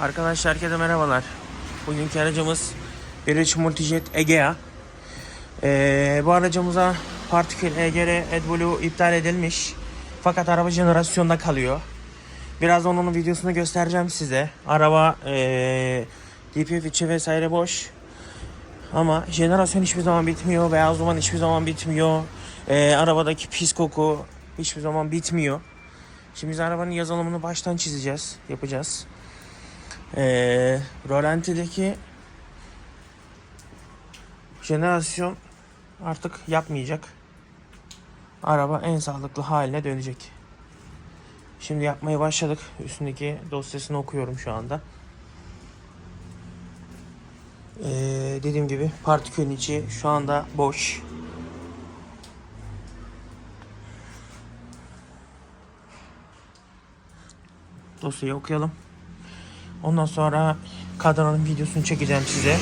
Arkadaşlar herkese merhabalar. Bugünkü aracımız bir Multijet Egea. Ee, bu aracımıza partikül EGR AdBlue iptal edilmiş. Fakat araba jenerasyonda kalıyor. Birazdan onun videosunu göstereceğim size. Araba ee, DPF içi vesaire boş. Ama jenerasyon hiçbir zaman bitmiyor. Beyaz duman hiçbir zaman bitmiyor. Ee, arabadaki pis koku hiçbir zaman bitmiyor. Şimdi biz arabanın yazılımını baştan çizeceğiz. Yapacağız. Ee, Rolanti'deki jenerasyon artık yapmayacak. Araba en sağlıklı haline dönecek. Şimdi yapmaya başladık. Üstündeki dosyasını okuyorum şu anda. Ee, dediğim gibi partikülün içi şu anda boş. Dosyayı okuyalım. Ondan sonra kadranın videosunu çekeceğim size.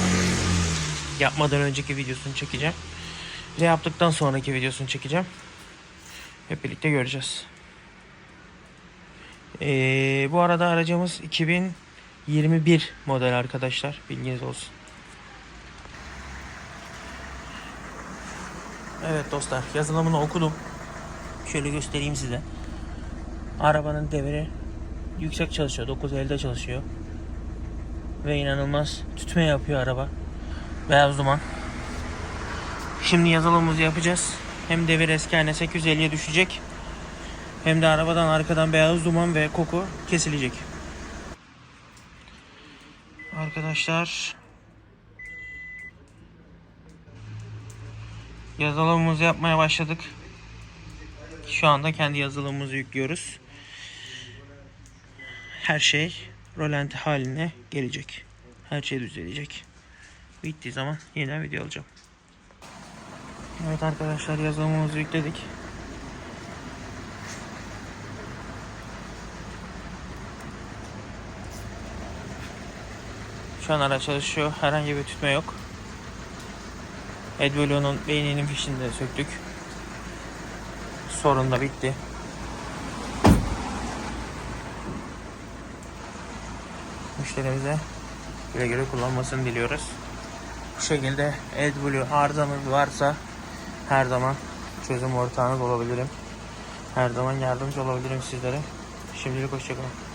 Yapmadan önceki videosunu çekeceğim. Ve yaptıktan sonraki videosunu çekeceğim. Hep birlikte göreceğiz. Ee, bu arada aracımız 2021 model arkadaşlar. Bilginiz olsun. Evet dostlar yazılımını okudum. Şöyle göstereyim size. Arabanın devri yüksek çalışıyor. 950'de çalışıyor. Ve inanılmaz tütme yapıyor araba. Beyaz duman. Şimdi yazılımımızı yapacağız. Hem devir eski haline 850'ye düşecek. Hem de arabadan arkadan beyaz duman ve koku kesilecek. Arkadaşlar yazılımımızı yapmaya başladık. Şu anda kendi yazılımımızı yüklüyoruz her şey rolanti haline gelecek. Her şey düzelecek. Bittiği zaman yeniden video alacağım. Evet arkadaşlar yazılımımızı yükledik. Şu an araç çalışıyor. Herhangi bir tütme yok. AdBlue'nun beyninin fişini de söktük. Sorun da bitti. Müşterimize güle güle kullanmasını diliyoruz. Bu şekilde AdBlue arızanız varsa her zaman çözüm ortağınız olabilirim. Her zaman yardımcı olabilirim sizlere. Şimdilik hoşçakalın.